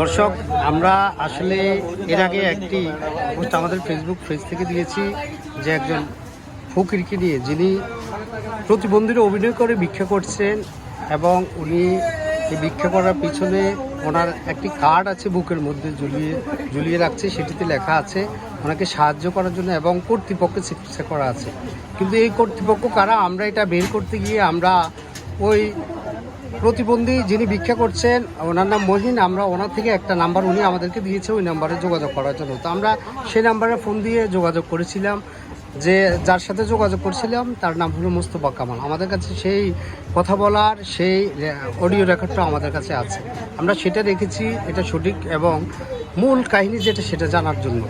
দর্শক, আমরা আসলে এর আগে একটি পোস্ট আমাদের ফেসবুক পেজ থেকে দিয়েছি, যে একজন ফকিরকে নিয়ে, যিনি প্রতিবন্ধীরা অভিনয় করে, ভিক্ষা করছেন এবং উনি এই ভিক্ষা করার পিছনে ওনার একটি কার্ড আছে বুকের মধ্যে ঝুলিয়ে ঝুলিয়ে রাখছে, সেটিতে লেখা আছে, ওনাকে সাহায্য করার জন্য এবং কর্তৃপক্ষের চিকিৎসা করা আছে। কিন্তু এই কর্তৃপক্ষ কারা? আমরা এটা বের করতে গিয়ে আমরা ওই প্রতিবন্ধী যিনি ভিক্ষা করছেন, ওনার নাম মহিন, আমরা ওনার থেকে একটা নাম্বার উনি আমাদেরকে দিয়েছে, ওই নাম্বারে যোগাযোগ করার জন্য। তো আমরা সেই নাম্বারে ফোন দিয়ে যোগাযোগ করেছিলাম, যে যার সাথে যোগাযোগ করছিলাম, তার নাম হলো মুস্তফা কামাল। আমাদের কাছে সেই কথা বলার, সেই অডিও রেকর্ডটা আমাদের কাছে আছে। আমরা সেটা রেখেছি এটা সঠিক এবং মূল কাহিনী যেটা, সেটা জানার জন্য।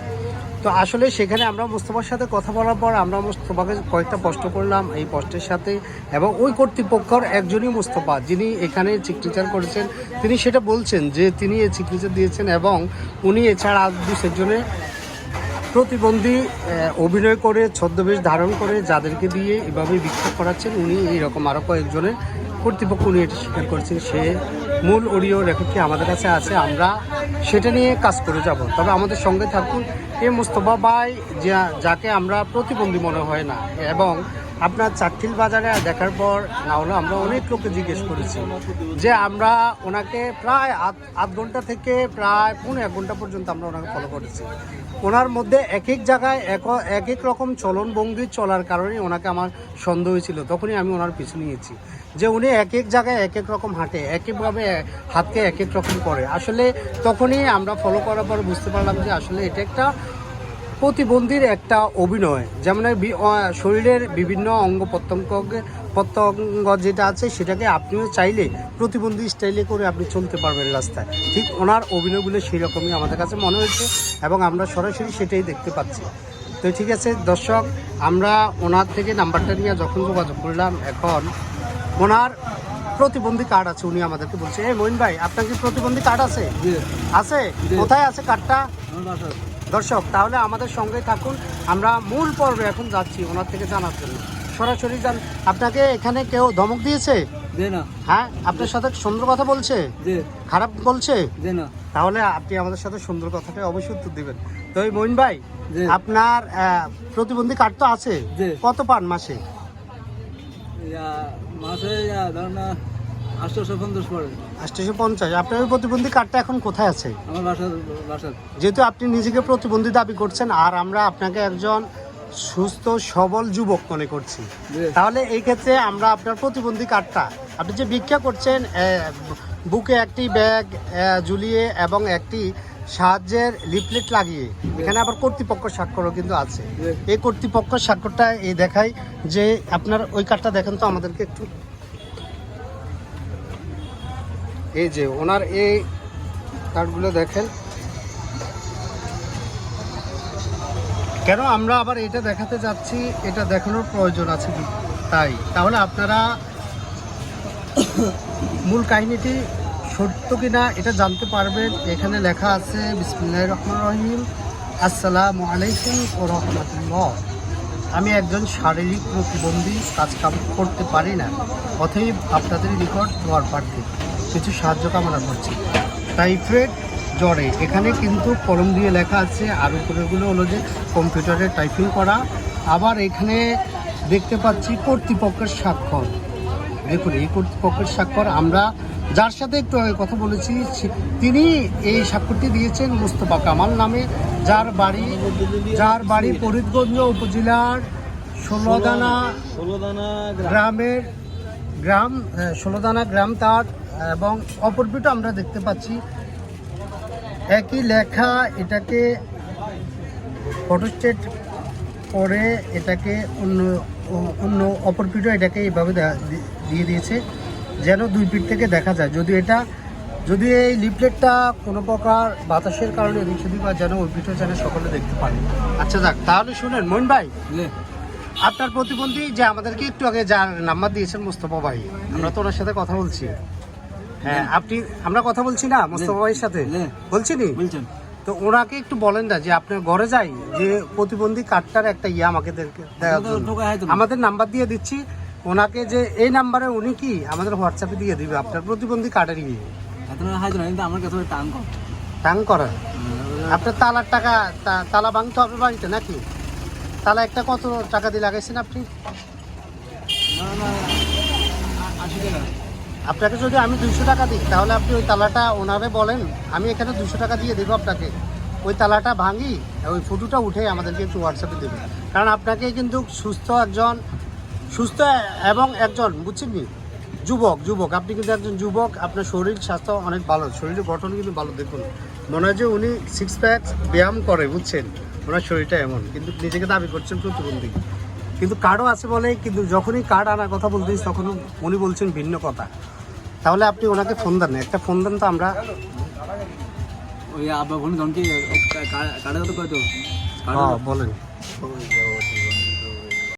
তো আসলে সেখানে আমরা মোস্তফার সাথে কথা বলার পর আমরা মোস্তফাকে কয়েকটা প্রশ্ন করলাম এই প্রশ্নের সাথে এবং ওই কর্তৃপক্ষর একজনই মোস্তফা, যিনি এখানে সিগনেচার করেছেন, তিনি সেটা বলছেন যে তিনি এই সিগনেচার দিয়েছেন এবং উনি এছাড়া আজ দু সেজনে প্রতিবন্ধী অভিনয় করে, ছদ্মবেশ ধারণ করে, যাদেরকে দিয়ে এভাবে বিক্ষোভ করাচ্ছেন, উনি এইরকম আরও কয়েকজনের কর্তৃপক্ষ উনি এটি স্বীকার করছেন। সে মূল অডিও রেকর্ডটি আমাদের কাছে আছে? আমরা সেটা নিয়ে কাজ করে যাব। তবে আমাদের সঙ্গে থাকুন এ মুস্তফা ভাই, যা- যাকে আমরা প্রতিবন্ধী মনে হয় না। এবং আপনার চাটখিল বাজারে দেখার পর, না হলে আমরা অনেক লোককে জিজ্ঞেস করেছি যে আমরা ওনাকে প্রায় আধ আধ ঘণ্টা থেকে প্রায় পৌনে এক ঘণ্টা পর্যন্ত আমরা ওনাকে ফলো করেছি। ওনার মধ্যে এক এক জায়গায় এক এক এক রকম চলন ভঙ্গি চলার কারণে ওনাকে আমার সন্দেহ হয়েছিল তখনই আমি ওনার পিছু নিয়েছি যে উনি এক এক জায়গায় এক এক রকম হাঁটে এক একভাবে হাতকে এক এক রকম করে। আসলে তখনই আমরা ফলো করার পর বুঝতে পারলাম যে আসলে এটা একটা প্রতিবন্ধীর একটা অভিনয়। যেমন শরীরের বিভিন্ন অঙ্গ প্রত্যঙ্গ প্রত্যঙ্গ যেটা আছে সেটাকে আপনিও চাইলে প্রতিবন্ধী স্টাইলে করে আপনি চলতে পারবেন রাস্তায়। ঠিক ওনার অভিনয়গুলো সেই রকমই আমাদের কাছে মনে হয়েছে এবং আমরা সরাসরি সেটাই দেখতে পাচ্ছি। তো ঠিক আছে, দর্শক, আমরা ওনার থেকে নাম্বারটা নিয়ে যখন যোগাযোগ করলাম, এখন ওনার প্রতিবন্ধী কার্ড আছে উনি আমাদেরকে বলছে। এই মইন ভাই আপনার কি প্রতিবন্ধী কার্ড আছে? আছে? কোথায় আছে কার্ডটা দর্শক তাহলে আমাদের সঙ্গে থাকুন। আমরা মূল পর্বে এখন যাচ্ছি ওনার থেকে জানার জন্য। সরাসরি যান। আপনাকে এখানে কেউ ধমক দিয়েছে? হ্যাঁ? আপনার সাথে সুন্দর কথা বলছে? খারাপ বলছে? না। তাহলে আপনি আমাদের সাথে সুন্দর কথাটা অবশ্যই উত্তর দিবেন। তো এই মইন ভাই আপনার প্রতিবন্ধী কার্ড তো আছে। কত পান মাসে? মাসে আটশোশো পঞ্চাশ পড়ে। আটশোশো পঞ্চাশ। আপনার ওই প্রতিবন্ধী কার্ডটা এখন কোথায় আছে? আমার বাসার বাসার যেহেতু আপনি নিজেকে প্রতিবন্ধী দাবি করছেন আর আমরা আপনাকে একজন সুস্থ সবল যুবক মনে করছি। তাহলে এই ক্ষেত্রে আমরা আপনার প্রতিবন্ধী কার্ডটা আপনি যে ভিক্ষা করছেন বুকে একটি ব্যাগ ঝুলিয়ে এবং একটি সাহায্যের লিফলেট লাগিয়ে, এখানে আবার কর্তৃপক্ষ স্বাক্ষরও কিন্তু আছে। এই কর্তৃপক্ষ স্বাক্ষরটা এই দেখাই যে আপনার ওই কার্ডটা দেখেন তো আমাদেরকে একটু। এই যে ওনার এই কার্ডগুলো দেখেন। কেন আমরা আবার এটা দেখাতে যাচ্ছি, এটা দেখানোর প্রয়োজন আছে তাই, তাহলে আপনারা মূল কাহিনীটি সত্য কিনা এটা জানতে পারবেন। এখানে লেখা আছে বিসমুল্লাহ রহমান রহিম। আসসালামু আলাইকুম ও রহমতুল্লাহ। আমি একজন শারীরিক প্রতিবন্ধী, কাজ কাম করতে পারি না, অতএব আপনাদের নিকট দোয়ার প্রার্থী। কিছু সাহায্য কামনা করছি। টাইফয়েড জ্বরে, এখানে কিন্তু কলম দিয়ে লেখা আছে, আর উপরেগুলো হলো যে কম্পিউটারে টাইপিং করা। আবার এখানে দেখতে পাচ্ছি কর্তৃপক্ষের স্বাক্ষর। দেখুন এই কর্তৃপক্ষের স্বাক্ষর আমরা যার সাথে একটু আগে কথা বলেছি তিনি এই স্বাক্ষরটি দিয়েছেন মুস্তফা কামাল নামে যার বাড়ি যার বাড়ি ফরিদগঞ্জ উপজেলার ষোলোদানা ষোলোদানা গ্রামের গ্রাম ষোলোদানা গ্রাম তার এবং অপর আমরা দেখতে পাচ্ছি। একই লেখা এটাকে ফটোস্টেট করে এটাকে অন্য অন্য অপর পিঠও এটাকে এইভাবে দেয়া- দিয়ে দিয়েছে যেন দুই পিঠ থেকে দেখা যায়। যদি এটা যদি এই লিফলেটটা কোনো প্রকার বাতাসের কারণে এদিক সেদিক হয় যেন ওই পিঠও যেন সকলে দেখতে পারে। আচ্ছা যাক তাহলে শুনেন মইন ভাই আপনার প্রতিবন্ধী যে আমাদেরকে একটু আগে যার নাম্বার দিয়েছেন মোস্তফা ভাই আমরা তো ওনার সাথে কথা বলছি। হ্যাঁ আপনি আমরা কথা বলছি না মোস্তফা ভাইয়ের সাথে। বলছি নি বলছেন। তো ওনাকে একটু বলেন না যে আপনার ঘরে যাই যে প্রতিবন্ধী কার্ডটার একটা ইয়ে আমাকে। আমাদের নাম্বার দিয়ে দিচ্ছি। ওনাকে যে এই নাম্বারে উনি কি আমাদের হোয়াটসঅ্যাপে দিয়ে দিবে আপনার প্রতিবন্ধী কার্ডের ইয়ে। আমার কাছে টান কম টাং করার আপনার তালার টাকা তালা ভাঙতে হবে বাড়িতে নাকি? তালা একটা কত টাকা দিয়ে লাগাইছেন আপনি? না না আশি টাকা। আপনাকে যদি আমি দুইশো টাকা দিই, তাহলে আপনি ওই তালাটা ওনারে বলেন, আমি এখানে দুশো টাকা দিয়ে দেবো আপনাকে। ওই তালাটা ভাঙি, ওই ফটোটা উঠে আমাদেরকে একটু হোয়াটসঅ্যাপে দেবেন। কারণ আপনাকে কিন্তু সুস্থ একজন, সুস্থ এবং একজন, বুঝছেন নি যুবক যুবক, আপনি কিন্তু একজন যুবক, আপনার শরীর স্বাস্থ্য অনেক ভালো, শরীরের গঠন কিন্তু ভালো, দেখুন। মনে হয় যে উনি সিক্স প্যাক ব্যায়াম করে, বুঝছেন? ওনার শরীরটা এমন, কিন্তু নিজেকে দাবি করছেন প্রতিবন্ধী। কিন্তু কার্ডও আছে বলে কিন্তু যখনই কার্ড আনার কথা বলতেছি তখন উনি বলছেন ভিন্ন কথা। তাহলে আপনি ওনাকে ফোন দেন একটা ফোন দেন তো আমরা। ওই আব্বা ফোন ধমকি কাটা তো কত বলেন।